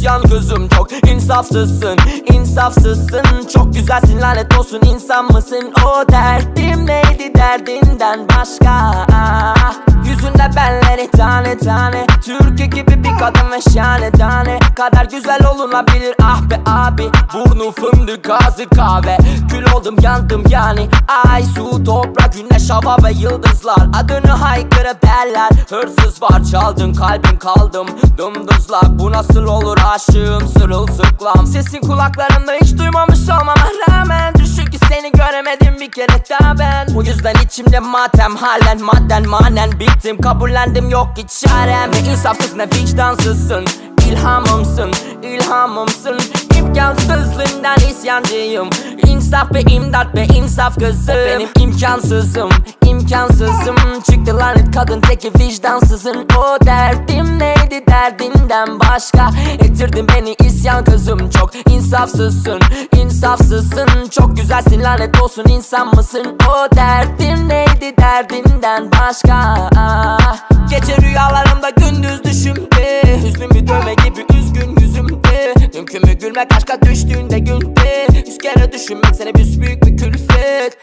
isyan gözüm çok insafsızsın insafsızsın. Çok güzelsin lanet olsun insan mısın? O derdim neydi derdinden başka Yüzünde benleri tane tane. Türkü gibi bir kadın ve şahane tane. Kadar güzel olunabilir ah be abi. Burnu fındık ağzı kahve. Kül oldum yandım yani. Ay su toprak güneş hava ve yıldızlar. Adını haykırıp derler Hırsız var çaldın kalbim kaldım. Dımdızlak bu nasıl olur? Aşığım sırılsıklam. Sesin kulaklarımda hiç duymamış olmama rağmen ki seni göremedim bir kere daha ben. Bu yüzden içimde matem halen madden manen Bittim. Kabullendim yok ki çarem. Ve insafsız ne vicdansızsın. İlhamımsın, ilhamımsın. İmkansızlığından isyancıyım. İnsaf ve imdat ve insaf kızım Benim imkansızım, imkansızım. Çıktı lanet kadın teki vicdansızın. O derdim derdinden başka. Ettirdin beni isyan kızım Çok. İnsafsızsın, insafsızsın. Çok güzelsin lanet olsun. İnsan mısın? O derdim neydi derdinden başka? Gece rüyalarımda gündüz düşümde Hüznümü dövme gibi üzgün yüzümde Mümkün mü gülmek aşka düştüğünde günde Yüz kere düşünmek seni büyük bir külfet